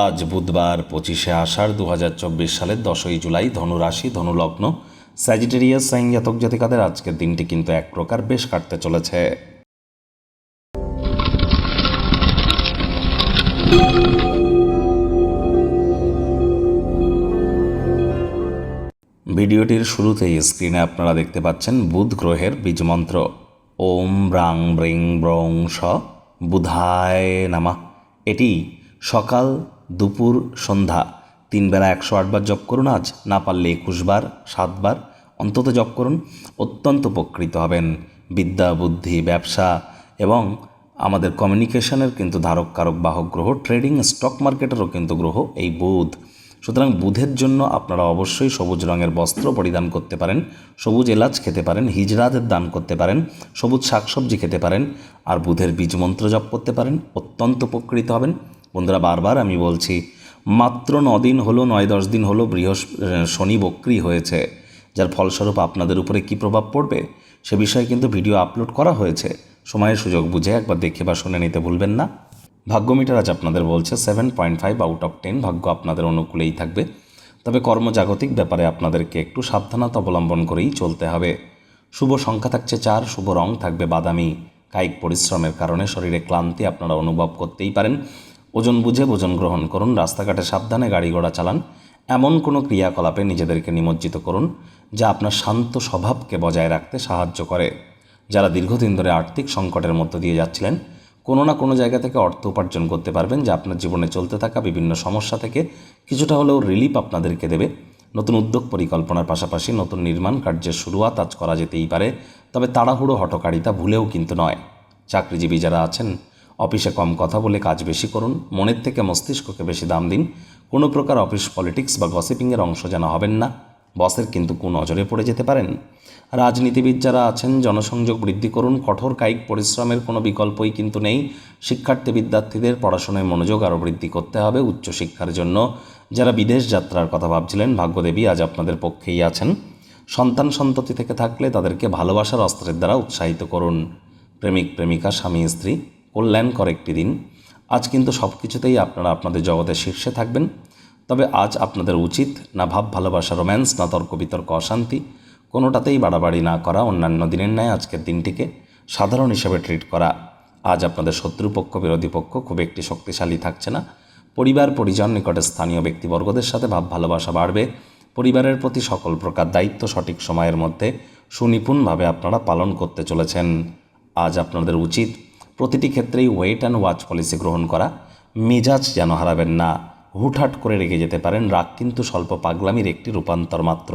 আজ বুধবার পঁচিশে আষাঢ় দু হাজার চব্বিশ সালের দশই জুলাই ধনুরাশি, ধনুলগ্ন স্যাজিটেরিয়াস সাইন জাতক জাতিকাদের আজকের দিনটি কিন্তু এক প্রকার বেশ কাটতে চলেছে। ভিডিওটির শুরুতেই স্ক্রিনে আপনারা দেখতে পাচ্ছেন বুধ গ্রহের বীজমন্ত্র ওম ব্রাং ব্রিং ব্রং স বুধায় নামা। এটি সকাল দুপুর, সন্ধ্যা। তিন বেলা একশো আটবার জপ করুন আজ, না পারলে একুশবার সাতবার অন্তত জপ করুন, অত্যন্ত উপকৃত হবেন। বিদ্যা, বুদ্ধি, ব্যবসা এবং আমাদের কমিউনিকেশনের কিন্তু ধারক, কারক, বাহক গ্রহ, ট্রেডিং, স্টক মার্কেটেরও কিন্তু গ্রহ এই বুধ। সুতরাং বুধের জন্য আপনারা অবশ্যই সবুজ রঙের বস্ত্র পরিধান করতে পারেন, সবুজ এলাচ খেতে পারেন, হিজড়াদের দান করতে পারেন, সবুজ শাকসবজি খেতে পারেন, আর বুধের বীজ মন্ত্র জপ করতে পারেন, অত্যন্ত উপকৃত হবেন। বন্ধুরা, বারবার আমি বলছি, মাত্র দিন হলো, নয় দশ দিন হলো বৃহস্প শনি বক্রি হয়েছে। যার ফলস্বরূপ আপনাদের উপরে কী প্রভাব পড়বে সে বিষয়ে কিন্তু ভিডিও আপলোড করা হয়েছে। সময়ের সুযোগ বুঝে একবার দেখে বা শুনে নিতে ভুলবেন না। ভাগ্য মিটার আজ আপনাদের বলছে seven point five out of ten ভাগ্য আপনাদের অনুকূলেই থাকবে। তবে কর্মজাগতিক ব্যাপারে আপনাদেরকে একটু সাবধানতা অবলম্বন করেই চলতে হবে। শুভ সংখ্যা থাকছে চার, শুভ রং থাকবে বাদামি। কায়িক পরিশ্রমের কারণে শরীরে ক্লান্তি আপনারা অনুভব করতেই পারেন। ওজন বুঝে ভোজন গ্রহণ করুন, রাস্তাঘাটে সাবধানে গাড়ি ঘোড়া চালান। এমন কোনো ক্রিয়াকলাপে নিজেদেরকে নিমজ্জিত করুন, যা আপনার শান্ত স্বভাবকে বজায় রাখতে সাহায্য করে। যারা দীর্ঘদিন ধরে আর্থিক সংকটের মধ্য দিয়ে যাচ্ছিলেন, কোনো না কোনো জায়গা থেকে অর্থ উপার্জন করতে পারবেন, যা আপনার জীবনে চলতে থাকা বিভিন্ন সমস্যা থেকে কিছুটা হলেও রিলিফ আপনাদেরকে দেবে। নতুন উদ্যোগ পরিকল্পনার পাশাপাশি নতুন নির্মাণ কার্যের শুরুয়াত আজ করা যেতেই পারে, তবে তাড়াহুড়ো হটকারিতা ভুলেও কিন্তু নয়। চাকরিজীবী যারা আছেন অফিসে কম কথা বলে কাজ বেশি করুন, মনের থেকে মস্তিষ্ককে বেশি দাম দিন। কোনো প্রকার অফিস পলিটিক্স বা গসিপিংয়ের অংশ যেন হবেন না। বসের কিন্তু কোন নজরে পড়ে যেতে পারেন। রাজনীতিবিদ যারা আছেন, জনসংযোগ বৃদ্ধি করুন। কঠোর কায়িক পরিশ্রমের কোনো বিকল্পই কিন্তু নেই। শিক্ষার্থী বিদ্যার্থীদের পড়াশোনায় মনোযোগ আরও বৃদ্ধি করতে হবে উচ্চশিক্ষার জন্য। যারা বিদেশ যাত্রার কথা ভাবছিলেন, ভাগ্যদেবী আজ আপনাদের পক্ষেই আছেন। সন্তান সন্ততি থেকে থাকলে তাদেরকে ভালোবাসার অস্ত্রের দ্বারা উৎসাহিত করুন। প্রেমিক, প্রেমিকা, স্বামী, স্ত্রী। কল্যাণকর একটি দিন। আজ কিন্তু সব কিছুতেই আপনারা আপনাদের জগতের শীর্ষে থাকবেন। তবে আজ আপনাদের উচিত না ভাব, ভালোবাসা, রোম্যান্স, না তর্ক, বিতর্ক, অশান্তি, কোনোটাতেই বাড়াবাড়ি না করা অন্যান্য দিনের ন্যায় আজকের দিনটিকে সাধারণ হিসেবে ট্রিট করা। আজ আপনাদের শত্রুপক্ষ, বিরোধী পক্ষ খুব একটি শক্তিশালী থাকছে না। পরিবার, পরিজন, নিকটে স্থানীয় ব্যক্তিবর্গদের সাথে ভাব, ভালোবাসা বাড়বে। পরিবারের প্রতি সকল প্রকার দায়িত্ব সঠিক সময়ের মধ্যে সুনিপুণভাবে আপনারা পালন করতে চলেছেন। আজ আপনাদের উচিত প্রতিটি ক্ষেত্রেই ওয়েট অ্যান্ড ওয়াচ পলিসি গ্রহণ করা, মেজাজ যেন হারাবেন না, হুটহাট করে রেগে যেতে পারেন, রাগ কিন্তু স্বল্প পাগলামির একটি রূপান্তর মাত্র।